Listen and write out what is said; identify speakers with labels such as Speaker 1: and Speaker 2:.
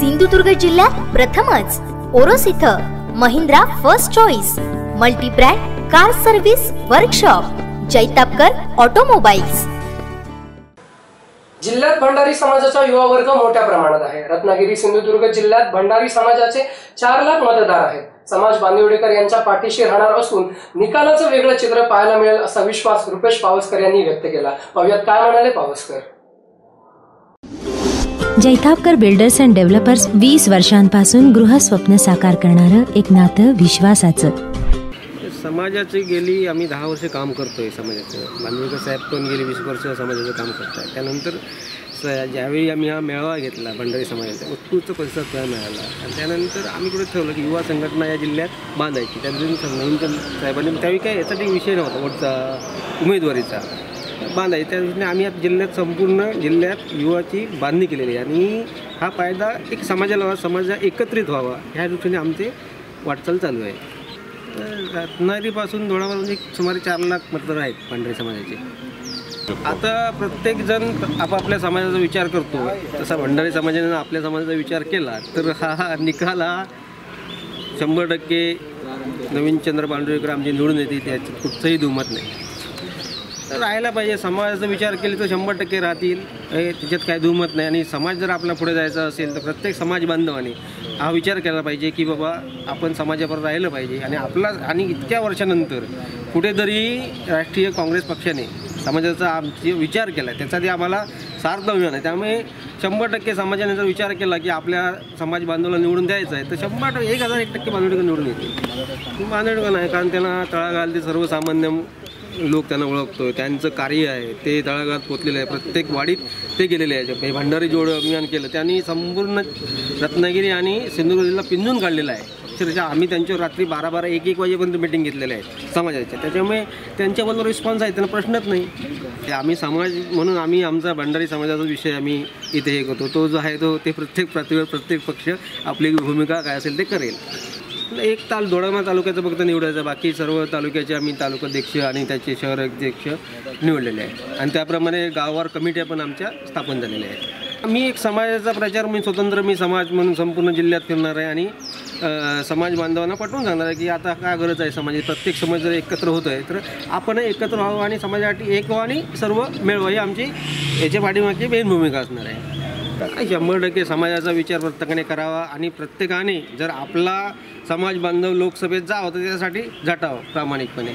Speaker 1: सिंधुदुर्ग जिल्ह्यात प्रथमच. ओरोस इथं Mahindra first choice multibrand car service workshop Jaitapkar automobiles.
Speaker 2: जिल्ह्यात भंडारी समाजाचा युवा वर्ग मोठ्या प्रमाणात आहे. रत्नागिरी सिंधुदुर्ग जिल्ह्यात भंडारी समाजाचे चार लाख मतदार आहेत. समाज बांदिवडेकर यांच्या पाठीशी राहणार असून निकालाचं वेगळं चित्र पाहायला मिळेल असा विश्वास रुपेश पावसकर यांनी व्यक्त केला. पाहुयात काय म्हणाले Pawaskar?
Speaker 3: Jaitapkar builders and developers वीस वर्षांपासून गृहस्वप्न साकार करणारं एक नातं विश्वासाचं.
Speaker 4: समाजाची गेली आम्ही दहा वर्ष काम करतोय समाजाचं. बांधवकर साहेब पण गेली वीस वर्ष समाजाचं काम करतात त्यानंतर ज्यावेळी आम्ही हा मेळावा घेतला भंडारी समाजाचा उत्कृष्ट प्रतिसाद त्याला मिळाला आणि त्यानंतर आम्ही कुठे ठेवलं की युवा संघटना या जिल्ह्यात बांधायची. त्यानंतर नवीन साहेबांनी त्यावेळी काय यासाठी विषय नव्हता वरचा उमेदवारीचा. बांधायची त्या दृष्टीने आम्ही या जिल्ह्यात संपूर्ण जिल्ह्यात युवाची बांधणी केलेली आहे. आणि हा फायदा एक समाजाला समाजा एकत्रित व्हावा ह्या दृष्टीने आमचे वाटचाल चालू आहे. तर रत्नागिरीपासून धोळापासून एक सुमारे चार लाख मतदार आहेत पांढरे समाजाचे. आता प्रत्येकजण आपापल्या समाजाचा विचार करतो. तसा भंडारी समाजाने आपल्या समाजाचा विचार केला तर हा हा निकाल हा शंभर टक्के नवीनचंद्र पांडुरेकर आमचे निवडून येते त्याचं कुठचंही दुमत नाही. राहायला पाहिजे. समाजाचा विचार केले तर शंभर टक्के राहतील. हे त्याच्यात काही दुमत नाही. आणि समाज जर आपला पुढे जायचा असेल तर प्रत्येक समाज बांधवाने हा विचार केला पाहिजे की बाबा आपण समाजाबरोबर राहिलं पाहिजे. आणि आपला आणि इतक्या वर्षानंतर कुठेतरी राष्ट्रीय काँग्रेस पक्षाने समाजाचा आमचे विचार केला. त्याचा ते आम्हाला सार्थ मिळालं आहे त्यामुळे शंभर टक्के समाजाने जर विचार केला की आपल्या समाज बांधवाला निवडून द्यायचं आहे तर शंभर टक्के एक हजार एक टक्के बांधवडकर निवडून येते बांधवडकर नाही कारण त्यांना तळागाल ते सर्वसामान्य लोक त्यांना ओळखतो त्यांचं कार्य आहे ते तळागाळात पोचलेलं आहे. प्रत्येक वाडीत ते गेलेले आहे. भंडारी जोड अभियान केलं. त्यांनी संपूर्ण रत्नागिरी आणि सिंधुदुर्ग जिल्हा पिंजून काढलेला आहे. अक्षरशः आम्ही त्यांच्यावर रात्री बारा बारा एक एक वाजेपर्यंत मिटिंग घेतलेल्या आहे. समाजाच्या त्याच्यामुळे त्यांच्याबरोबर रिस्पॉन्स आहे त्यांना प्रश्नच नाही. ते आम्ही समाज म्हणून आम्ही आमचा भंडारी समाजाचा विषय आम्ही इथे हे करतो. तो जो आहे तो ते प्रत्येक पातळीवर प्रत्येक पक्ष आपली भूमिका काय असेल ते करेल. एक ताल दोडामा तालुक्याचं फक्त निवडायचं बाकी सर्व तालुक्याचे आम्ही तालुकाध्यक्ष आणि त्याचे शहर अध्यक्ष निवडलेले आहेत. आणि त्याप्रमाणे गावावर कमिट्या पण आमच्या स्थापन झालेल्या आहेत. मी एक समाजाचा प्रचार मी स्वतंत्र मी समाज म्हणून संपूर्ण जिल्ह्यात फिरणार आहे आणि समाज बांधवांना पटवून सांगणार आहे की आता काय गरज आहे समाज प्रत्येक समाज जर एकत्र होत आहे तर आपण एकत्र व्हावं आणि समाजासाठी एक व्हावं आणि सर्व मिळवा ही आमची याच्या पाठीमागची मेन भूमिका असणार आहे. शंभर टक्के समाजाचा विचार प्रत्येकाने करावा आणि प्रत्येकाने जर आपला समाज बांधव लोकसभेत जावं तर त्यासाठी झटावं प्रामाणिकपणे.